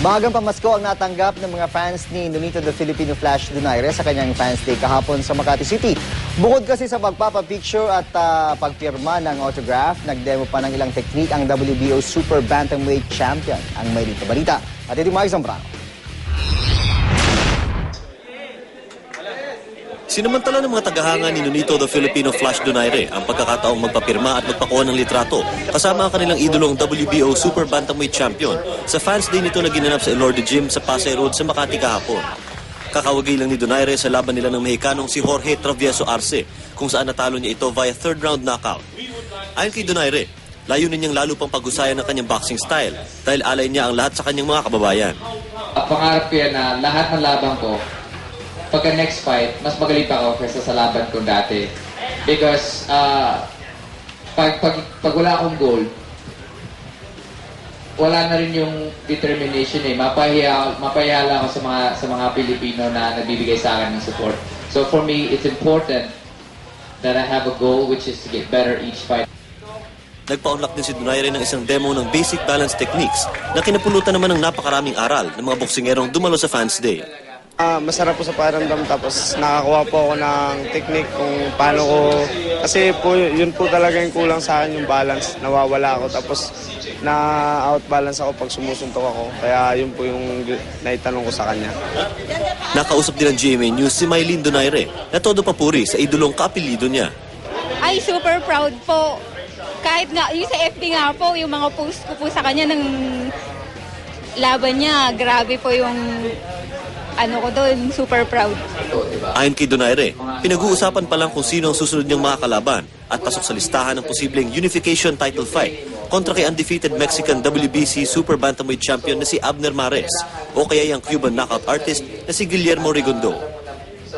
Maagang pamasko ang natanggap ng mga fans ni Nonito the Filipino Flash Donaire sa kanyang fans day kahapon sa Makati City. Bukod kasi sa pagpapapicture at ah, pagpirma ng autograph, nagdemo pa ng ilang technique ang WBO Super Bantamweight Champion, ang may dito balita. At ito Mike Zambrano. Sinamantala ng mga tagahanga ni Nonito the Filipino Flash Donaire ang pagkakataong magpapirma at magpakuha ng litrato kasama ang kanilang idolong WBO Super Bantamweight Champion sa fans day nito na ginanap sa Elorde Gym sa Pasay Road sa Makati kahapon. Kakawagay lang ni Donaire sa laban nila ng Mexicanong si Jorge Travieso Arce kung saan natalo niya ito via third round knockout. Ayon kay Donaire, layunin niyang lalo pang pag-usayan ng kanyang boxing style dahil alay niya ang lahat sa kanyang mga kababayan. Pangarap ko yan na lahat ng laban ko, pagka next fight, mas magaling pa ako kaysa sa laban ko dati. Because, uh, pag, pag, pag wala akong goal, wala na rin yung determination eh. Mapahiya, mapahiya lang ako sa mga, sa mga Pilipino na nagbibigay sa akin ng support. So for me, it's important that I have a goal which is to get better each fight. Nagpaunlak din si Donaire ng isang demo ng basic balance techniques na kinapulutan naman ng napakaraming aral ng mga boksingerong dumalo sa Fans Day. Ah, masarap po sa pakiramdam. Tapos nakakuha po ako ng technique kung paano ko kasi po yun po talaga yung kulang sa akin yung balance. Nawawala ako. Tapos na out balance ako pag sumusuntok ako. Kaya yun po yung naitanong ko sa kanya. Nakausap din ng GMA News si Mylene Donaire. Na todo papuri sa idolong kaapelido niya. Ay, super proud po. Kahit nga, yung sa FB nga po, yung mga post ko po sa kanya ng laban niya, grabe po yung ano ko doon, super proud. Ayon kay Donaire, pinag-uusapan pa lang kung sino ang susunod niyang mga kalaban at pasok sa listahan ng posibleng unification title fight kontra kay undefeated Mexican WBC Super Bantamweight Champion na si Abner Mares o kaya yung Cuban knockout artist na si Guillermo Rigondo.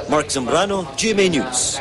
Mark Zambrano, GMA News.